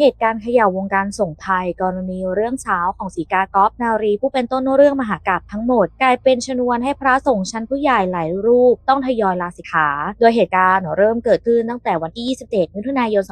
เหตุการณ์เขย่าวงการส่งไทยกรณีเรื่องเช้าของสีกากอฟนารี ผู้เป็นต้นเรื่องมหากาบทั้งหมด กลายเป็นชนวนให้พระสงฆ์ชั้นผู้ใหญ่หลายรูป ต้องทยอยลาสิกขา โดยเหตุการณ์เริ่มเกิดขึ้นตั้งแต่วันที่ 27 มิถุนายน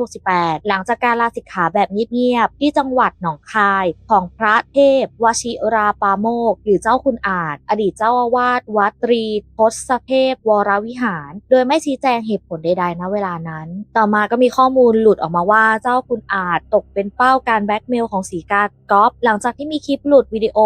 2568 หลังจากการลาสิกขาแบบเงียบๆที่จังหวัดหนองคายของพระเทพวชิราปาโมก หรือเจ้าคุณอาจ อดีตเจ้าอาวาสวัดตรีทศเทพวรวิหาร โดยไม่ชี้แจงเหตุผลใดๆณเวลานั้น ต่อมาก็มีข้อมูลหลุดออกมาว่าเจ้าคุณอาจตกเป็นเป้าการแบ็กเมลของสีกากอฟหลังจากที่มีคลิปหลุดวิดีโอ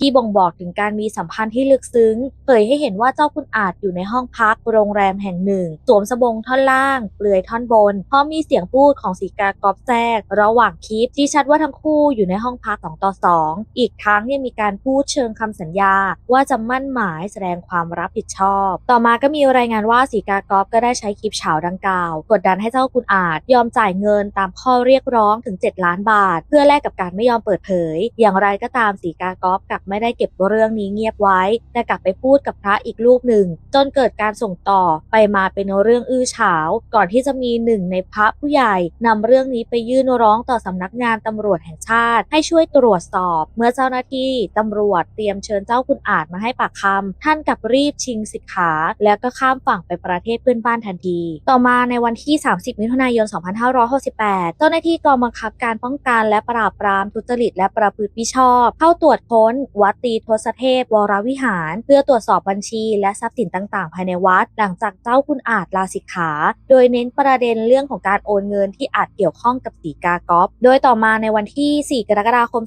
ที่บ่งบอกถึงการมีสัมพันธ์ที่ลึกซึ้ง เผยให้เห็นว่าเจ้าคุณอาจอยู่ในห้องพักโรงแรมแห่งหนึ่ง สวมสบงท่อนล่าง เปลือยท่อนบนพร้อมมีเสียงพูดของสีกากอฟแทรก ระหว่างคลิปที่ชัดว่าทั้งคู่อยู่ในห้องพัก2ต่อ2 อีกทั้งยังมีการพูดเชิงคำสัญญา ว่าจะมั่นหมายแสดงความรับผิดชอบ ต่อมาก็มีรายงานว่าสีกากอฟก็ได้ใช้คลิปเฉาดังกล่าว กดดันให้เจ้าคุณอาจยอมจ่ายเงินตามข้อเรียกร้องถึง 7 ล้านบาท เพื่อแลกกับการไม่ยอมเปิดเผย อย่างไรก็ตามสีกากอฟกลับไม่ได้เก็บเรื่องนี้เงียบไว้ แต่กลับไปพูดกับพระอีกรูปหนึ่ง จนเกิดการส่งต่อไปมาเป็นเรื่องอื้อฉาว ก่อนที่จะมีหนึ่งในพระผู้ใหญ่นำเรื่องนี้ไปยื่นร้องต่อสำนักงานตำรวจแห่งชาติ ให้ช่วยตรวจสอบ เมื่อเจ้าหน้าที่ตำรวจเตรียมเชิญเจ้าคุณอาจมาให้ปากคำท่านกลับรีบชิงสิกขา แล้วก็ข้ามฝั่งไปประเทศเพื่อนบ้านทันที ต่อมาในวันที่ 30 มิถุนายน 2568เจ้าหน้าที่กองบังคับการป้องกันและปราบปรามทุจริตและประพฤติมิชอบ เข้าตรวจค้น วัดตีทศเทพ วรวิหาร เพื่อตรวจสอบบัญชีและทรัพย์สินต่างๆ ภายในวัด หลังจากเจ้าคุณอาจลาสิกขา โดยเน้นประเด็นเรื่องของการโอนเงินที่อาจเกี่ยวข้องกับสีกากอฟโดยต่อมาในวันที่ 4 กรกฎาคม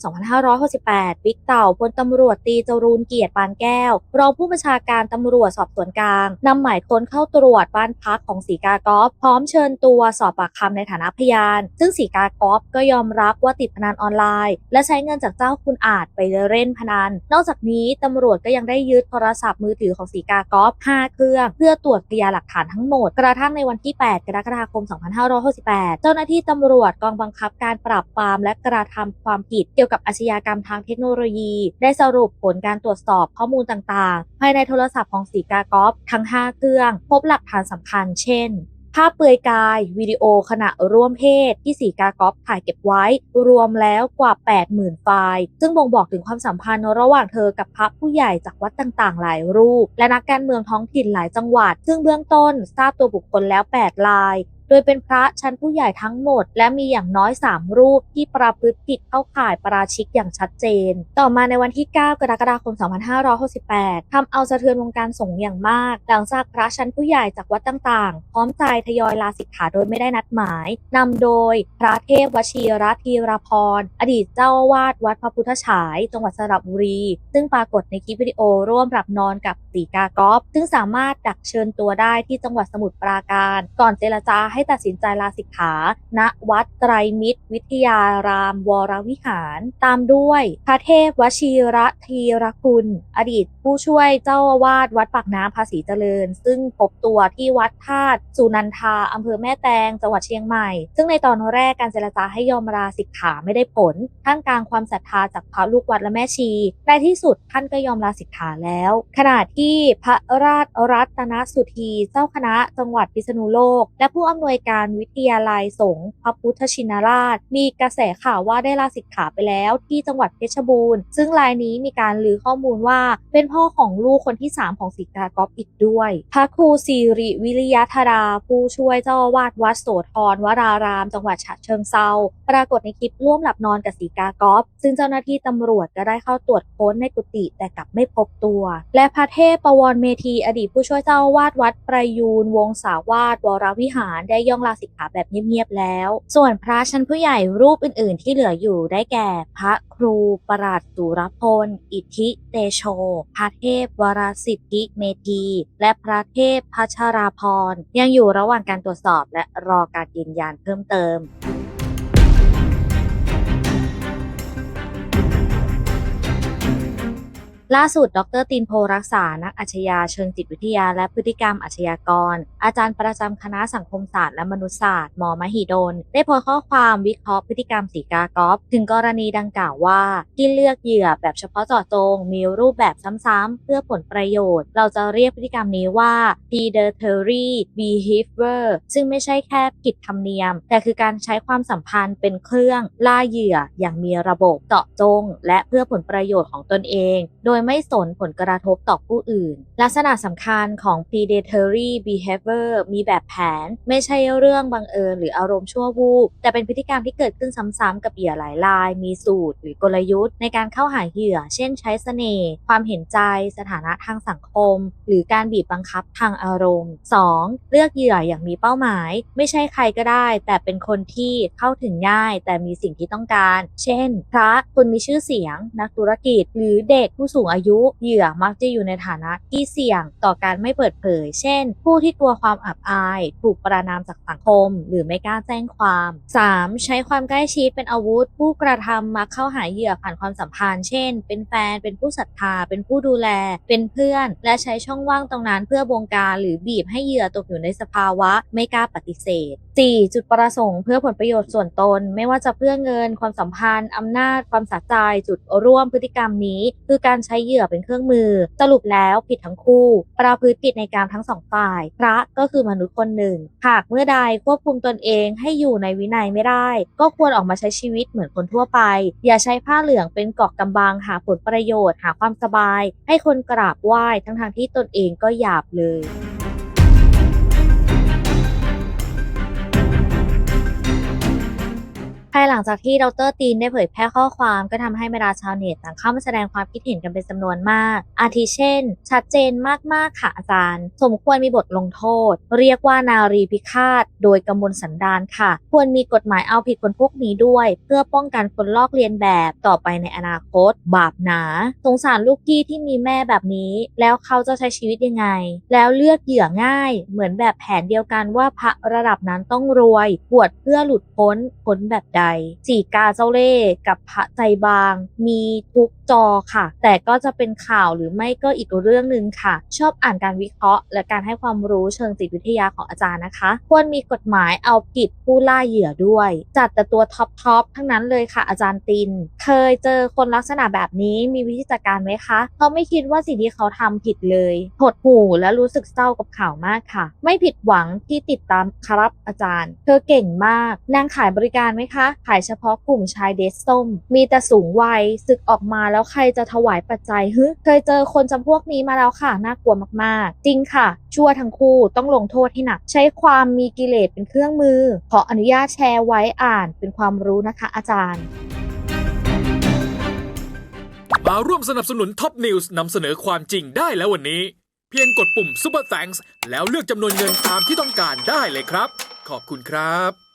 2568 บิ๊กเต่าพลตำรวจตีจรูนเกียรติปานแก้ว รองผู้บัญชาการตำรวจสอบสวนกลางนำหมายค้นเข้าตรวจบ้านพักของสีกากอฟพร้อมเชิญตัวสอบปากคำในฐานะพยาน ซึ่งสีกากอฟก็ยอมรับว่าติดพนันออนไลน์ และใช้เงินจากเจ้าคุณอาจไปเล่นพนัน นอกจากนี้ตำรวจก็ยังได้ยึดโทรศัพท์มือถือของสีกากอฟ5เครื่อง เพื่อตรวจพยานหลักฐานทั้งหมด กระทั่งในวันที่ 8 กรกฎาคม 2568 เจ้าหน้าที่ตำรวจกองบังคับการปราบปรามและกระทำความผิดเกี่ยวกับอาชญากรรมทางเทคโนโลยี ได้สรุปผลการตรวจสอบข้อมูลต่างๆ ภายในโทรศัพท์ของสีกากอฟทั้ง 5 เครื่อง พบหลักฐานสำคัญ เช่น ภาพเปลือยกาย วิดีโอขณะร่วมเพศที่สีกากอฟถ่ายเก็บไว้ รวมแล้วกว่า 80,000 ไฟล์ ซึ่งบ่งบอกถึงความสัมพันธ์ระหว่างเธอกับพระผู้ใหญ่จากวัดต่างๆ หลายรูป และนักการเมืองท้องถิ่นหลายจังหวัด ซึ่งเบื้องต้นทราบตัวบุคคลแล้ว 8 ราย โดยเป็นพระชั้นผู้ใหญ่ทั้งหมด และมีอย่างน้อย 3 รูปที่ประพฤติผิดเข้าข่ายปราชิกอย่างชัดเจน ต่อมาในวันที่ 9 กรกฎาคม 2568ทำเอาสะเทือนวงการสงฆ์อย่างมาก หลังจากพระชั้นผู้ใหญ่จากวัดต่างๆ พร้อมใจทยอยลาสิกขาโดยไม่ได้นัดหมายนำโดยพระเทพวชีรธีรพร อดีตเจ้าวาสวัดพระพุทธฉาย จังหวัดสระบุรี ซึ่งปรากฏในคลิปวิดีโอร่วมหลับนอนกับสีกากอฟซึ่งสามารถดักเชิญตัวได้ที่จังหวัดสมุทรปราการ ก่อนเจรจาใหให้ตัดสินใจลาสิกขา ณ วัดไตรมิตร วิทยาราม วรวิหาร ตามด้วยพระเทพวชีระธีรคุณ อดีตผู้ช่วยเจ้าอาวาสวัดปากน้ำภาษีเจริญ ซึ่งพบตัวที่วัดธาตุสุนันทาอำเภอแม่แตง จังหวัดเชียงใหม่ ซึ่งในตอนแรกการเจรจาให้ยอมลาสิกขาไม่ได้ผล ท่ามกลางความศรัทธาจากพระลูกวัดและแม่ชีในที่สุดท่านก็ยอมลาสิกขาแล้ว ขณะที่พระราชรัตนสุธีเจ้าคณะจังหวัดพิษณุโลก และผู้อำนวยการวิทยาลัยสงฆ์พระพุทธชินราช มีกระแสข่าวว่าได้ลาสิกขาไปแล้วที่จังหวัดเพชรบูรณ์ ซึ่งรายนี้มีการลือข้อมูลว่า เป็นพ่อของลูกคนที่ 3 ของสิกากอบอีกด้วย พระครูสิริวิริยธารา ผู้ช่วยเจ้าอาวาสวัดโสธรวราราม จังหวัดฉะเชิงเซาปรากฏในคลิปร่วมหลับนอนกับสีกากอบซึ่งเจ้าหน้าที่ตำรวจก็ได้เข้าตรวจค้นในกุฏิแต่กลับไม่พบตัว และพระเทพประวรเมธีอดีตผู้ช่วยเจ้าวาสวัดประยูนวงศาวาสวรวิหารได้ย่องลาสิกขาแบบเงียบๆแล้ว ส่วนพระชั้นผู้ใหญ่รูปอื่นๆ ที่เหลืออยู่ได้แก่ พระครูประหลัดสุรพล อิทธิเตโช พระเทพวรสิทธิเมธีและพระเทพพัชราพรยังอยู่ระหว่างการตรวจสอบและรอการยืนยันเพิ่มเติม ล่าสุด ดรตินโพรักษา นักอาชญาเชิงจิตวิทยา และพฤติกรรมอาชญากร อาจารย์ประจำคณะสังคมศาสตร์และมนุษยศาสตร์ มมหิดล ได้โพสต์ข้อความวิเคราะห์พฤติกรรมสีกากอฟถึงกรณีดังกล่าวว่า ที่เลือกเหยื่อแบบเฉพาะเจาะจง มีรูปแบบซ้ำๆเพื่อผลประโยชน์ เราจะเรียกพฤติกรรมนี้ว่า predatory behavior ซึ่งไม่ใช่แค่ผิดธรรมเนียม แต่คือการใช้ความสัมพันธ์เป็นเครื่องล่าเหยื่ออย่างมีระบบเจาะจง และเพื่อผลประโยชน์ของตนเอง โดยไม่สนผลกระทบต่อผู้อื่น ลักษณะสำคัญของ predatory behavior มีแบบแผน ไม่ใช่เรื่องบังเอิญหรืออารมณ์ชั่ววูบ แต่เป็นพฤติกรรมที่เกิดขึ้นซ้ำๆกับเหยื่อหลายราย มีสูตรหรือกลยุทธ์ในการเข้าหาเหยื่อ เช่นใช้เสน่ห์ ความเห็นใจ สถานะทางสังคม หรือการบีบบังคับทางอารมณ์ 2. เลือกเหยื่ออย่างมีเป้าหมาย ไม่ใช่ใครก็ได้ แต่เป็นคนที่เข้าถึงง่าย แต่มีสิ่งที่ต้องการ เช่น พระ คนมีชื่อเสียง นักธุรกิจ หรือเด็กผู้สูงอายุเหยื่อมักจะอยู่ในฐานะที่เสี่ยงต่อการไม่เปิดเผย เช่น ผู้ที่กลัวความอับอาย ถูกประนามจากสังคม หรือไม่กล้าแจ้งความ 3. ใช้ความใกล้ชิดเป็นอาวุธ ผู้กระทำมักเข้าหาเหยื่อผ่านความสัมพันธ์ เช่น เป็นแฟน เป็นผู้ศรัทธา เป็นผู้ดูแล เป็นเพื่อน และใช้ช่องว่างตรงนั้นเพื่อบงการ หรือบีบให้เหยื่อตกอยู่ในสภาวะ ไม่กล้าปฏิเสธ 4. จุดประสงค์เพื่อผลประโยชน์ส่วนตน ไม่ว่าจะเพื่อเงิน ความสัมพันธ์ อำนาจ ความสะใจ จุดร่วมพฤติกรรมนี้ คือการใช้เหยื่อเป็นเครื่องมือ สรุปแล้วผิดทั้งคู่ ประพฤติผิดในการทั้งสองฝ่าย พระก็คือมนุษย์คนหนึ่ง หากเมื่อใดควบคุมตนเองให้อยู่ในวินัยไม่ได้ ก็ควรออกมาใช้ชีวิตเหมือนคนทั่วไป อย่าใช้ผ้าเหลืองเป็นเกาะกำบังหาผลประโยชน์ หาความสบาย ให้คนกราบไหว้ทั้งๆที่ตนเองก็หยาบเลย ภายหลังจากที่ดรตีนได้เผยแพร่ข้อความก็ทำให้บรรดาชาวเน็ตต่างเข้ามาแสดงความคิดเห็นกันเป็นจำนวนมาก อาทิเช่น ชัดเจนมากๆค่ะอาจารย์ สมควรมีบทลงโทษ เรียกว่านารีพิฆาต โดยกำมลสันดานค่ะ ควรมีกฎหมายเอาผิดคนพวกนี้ด้วย เพื่อป้องกันคนลอกเลียนแบบต่อไปในอนาคต บาปหนา สงสารลูกพี่ที่มีแม่แบบนี้ แล้วเขาจะใช้ชีวิตยังไง แล้วเลือกเหยื่อง่าย เหมือนแบบแผนเดียวกันว่าพระระดับนั้นต้องรวย บวชเพื่อหลุดพ้นพ้นแบบใดสีกาเจ้าเล่ห์กับพระใจบาง มีทุกจอค่ะ แต่ก็จะเป็นข่าวหรือไม่ก็อีกเรื่องหนึ่งค่ะ ชอบอ่านการวิเคราะห์ และการให้ความรู้เชิงจิตวิทยาของอาจารย์นะคะ ควรมีกฎหมายเอาผิดผู้ล่าเหยื่อด้วย จัดแต่ตัวท็อปทอปทั้งนั้นเลยค่ะ อาจารย์ติน เคยเจอคนลักษณะแบบนี้มีวิธีจัดการไหมคะเขาไม่คิดว่าสิ่งที่เขาทำผิดเลยหดหู่และรู้สึกเศร้ากับข่าวมากค่ะ ไม่ผิดหวังที่ติดตามครับอาจารย์ เธอเก่งมากนางขายบริการไหมคะขายเฉพาะกลุ่มชายเดสส้ม มีแต่สูงวัยศึกออกมาแล้วใครจะถวายปัจจัยฮึเคยเจอคนจำพวกนี้มาแล้วค่ะ น่ากลัวมากๆ จริงค่ะ ชั่วทั้งคู่ต้องลงโทษให้หนัก ใช้ความมีกิเลสเป็นเครื่องมือ ขออนุญาตแชร์ไว้อ่านเป็นความรู้นะคะอาจารย์มาร่วมสนับสนุนท็อปนิวส์นำเสนอความจริงได้แล้ววันนี้ เพียงกดปุ่ม Super Thanks แล้วเลือกจำนวนเงินตามที่ต้องการได้เลยครับ ขอบคุณครับ